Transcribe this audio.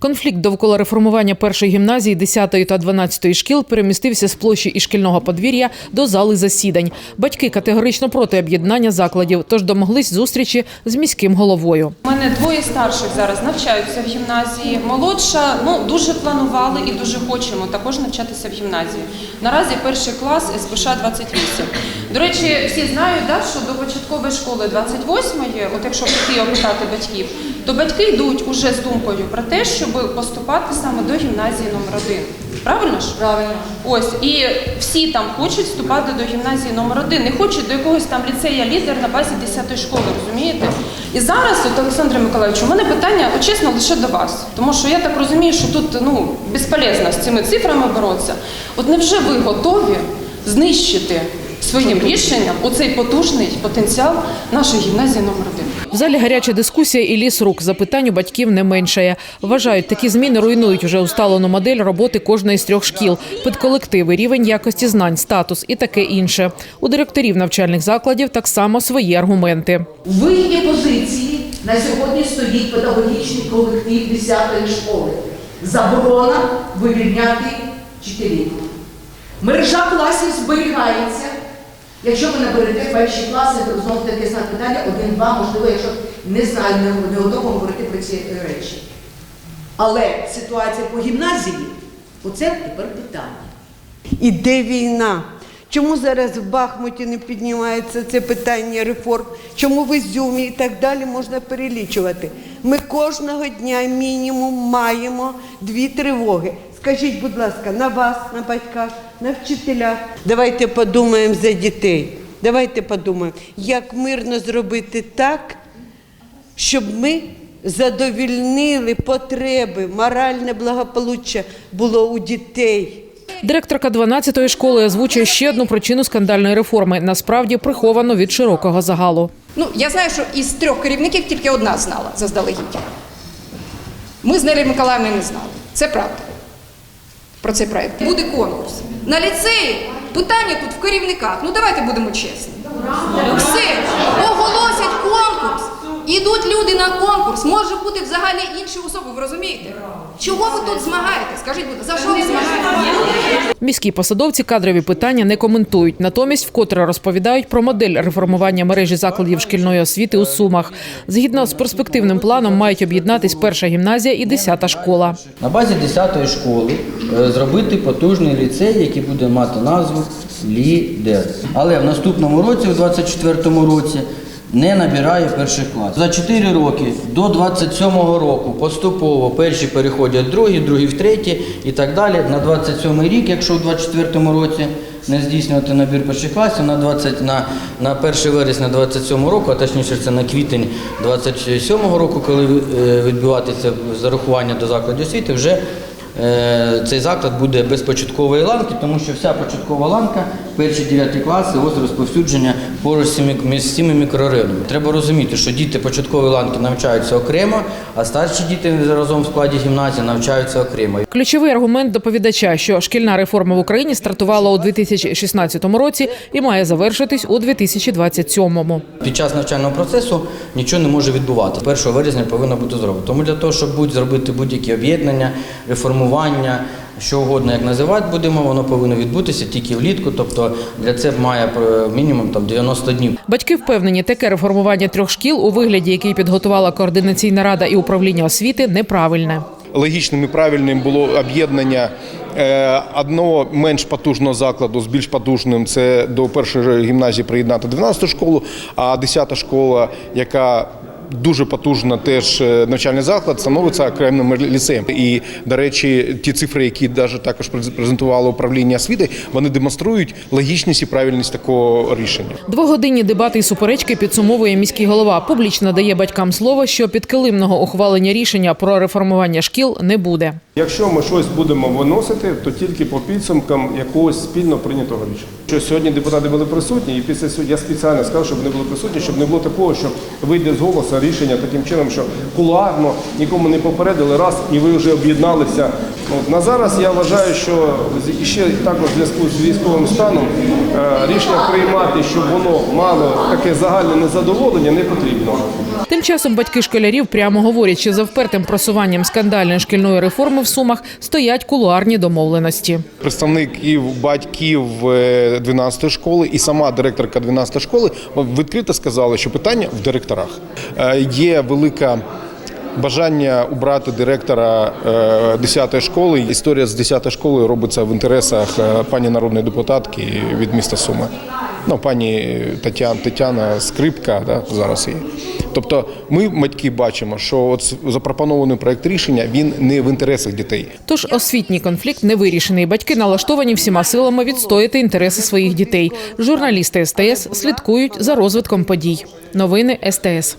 Конфлікт довкола реформування першої гімназії, 10 та 12 шкіл перемістився з площі і шкільного подвір'я до зали засідань. Батьки категорично проти об'єднання закладів, тож домоглись зустрічі з міським головою. У мене двоє старших зараз навчаються в гімназії. Молодша, ну дуже планували і дуже хочемо також навчатися в гімназії. Наразі перший клас СПШ 28. До речі, всі знають, да, що до початкової школи 28-ї, от якщо піти опитати батьків, то батьки йдуть уже з думкою про те, щоб поступати саме до гімназії номер 1 Правильно ж? Правильно. Ось і всі там хочуть вступати до гімназії номер 1 не хочуть до якогось там ліцея лідер на базі 10-ї школи, розумієте? І зараз, от Олександре Миколаївичу, у мене питання, от чесно, лише до вас. Тому що я так розумію, що тут ну безполезно з цими цифрами боротися. От невже ви готові знищити своїм рішенням оцей потужний потенціал нашої гімназії номер 1 В залі гаряча дискусія і ліс рук. Запитань у батьків не меншає. Вважають, такі зміни руйнують уже усталену модель роботи кожної з трьох шкіл, підколективи, рівень якості знань, статус і таке інше. У директорів навчальних закладів так само свої аргументи. У вигідній позиції на сьогодні стоїть педагогічний колектив 10-ї школи. Заборона вивільняти вчителів. Мережа класів зберігається. Якщо ви наберете перші класи, то знову таки знак питання, один-два, можливо, якщо не знаю, не, не готова говорити про ці е, речі. Але ситуація по гімназії, оце тепер питання. Іде війна. Чому зараз в Бахмуті не піднімається це питання реформ? Чому в Ізюмі і так далі можна перелічувати? Ми кожного дня мінімум маємо дві тривоги. Скажіть, будь ласка, на вас, на батьках, на вчителях. Давайте подумаємо за дітей. Давайте подумаємо, як мирно зробити так, щоб ми задовільнили потреби, моральне благополуччя було у дітей. Директорка 12-ї школи озвучує ще одну причину скандальної реформи. Насправді приховано від широкого загалу. Ну, я знаю, що із трьох керівників тільки одна знала заздалегідь. Ми з Нелі Миколаївною не знали. Це правда. Про цей проект. Буде конкурс. На ліцеї питання тут в керівниках. Ну давайте будемо чесні. Все. Ідуть люди на конкурс. Може бути взагалі інші особи, ви розумієте? Чого ви тут змагаєте? Скажіть, за що ви змагаєтесь? Міські посадовці кадрові питання не коментують. Натомість вкотре розповідають про модель реформування мережі закладів шкільної освіти у Сумах. Згідно з перспективним планом мають об'єднатись перша гімназія і 10-та школа. На базі 10-ї школи е, зробити потужний ліцей, який буде мати назву Лідер. Але в наступному році, в 24-му році, не набирає перших класів. За 4 роки до 27-го року поступово перші переходять другі, другі в треті і так далі. На 27-й рік, якщо в 24-му році не здійснювати набір перших класів, на 20, на, на 1 вересня 27 року, а точніше це на квітень 27-го року, коли е, відбуватися зарахування до закладів освіти, вже Е, цей заклад буде без початкової ланки, тому що вся початкова ланка, перші 9 класи, ось розповсюдження поруч з цими, мікрорайонами. Треба розуміти, що діти початкової ланки навчаються окремо, а старші діти разом в складі гімназії навчаються окремо. Ключовий аргумент доповідача, що шкільна реформа в Україні стартувала у 2016 році і має завершитись у 2027. Під час навчального процесу нічого не може відбувати. 1 березня повинно бути зроблено. Тому для того, щоб будь зробити будь-які об'єднання, реформування, що угодно, як називати будемо, воно повинно відбутися тільки влітку. Тобто для це має е, мінімум там 90 днів. Батьки впевнені, таке реформування трьох шкіл у вигляді, який підготувала координаційна рада і управління освіти, неправильне. логічним і правильним було об'єднання е, одного менш потужного закладу з більш потужним. Це до першої гімназії приєднати 12-ту школу, а 10-та школа, яка Дуже потужна теж е, навчальний заклад становиться окремим ліцеєм. І, до речі, ті цифри, які навіть також презентувало управління освіти, вони демонструють логічність і правильність такого рішення. Двогодинні дебати і суперечки підсумовує міський голова. Публічно дає батькам слово, що підкилимного ухвалення рішення про реформування шкіл не буде. Якщо ми щось будемо виносити, то тільки по підсумкам якогось спільно прийнятого рішення. Що сьогодні депутати були присутні, і після я спеціально сказав, щоб вони були присутні, щоб не було такого, що вийде з голосу рішення таким чином, що кулуарно нікому не попередили раз, і ви вже об'єдналися. От на зараз я вважаю, що і ще також в зв'язку з військовим станом е, рішення приймати, щоб воно мало таке загальне незадоволення, не потрібно. Тим часом батьки школярів прямо говорять, що за впертим просуванням скандальної шкільної реформи в Сумах стоять кулуарні домовленості. Представників батьків е, 12 школи і сама директорка 12 школи відкрито сказали, що питання в директорах. Е, Є велика бажання убрати директора 10 школи. Історія з 10 школою робиться в інтересах е, пані народної депутатки від міста Суми. Ну, пані Тетяна, Тетяна Скрипка да, зараз є. Тобто ми, батьки, бачимо, що от запропонований проект рішення він не в інтересах дітей. Тож освітній конфлікт не вирішений. Батьки налаштовані всіма силами відстояти інтереси своїх дітей. Журналісти СТС слідкують за розвитком подій. Новини СТС.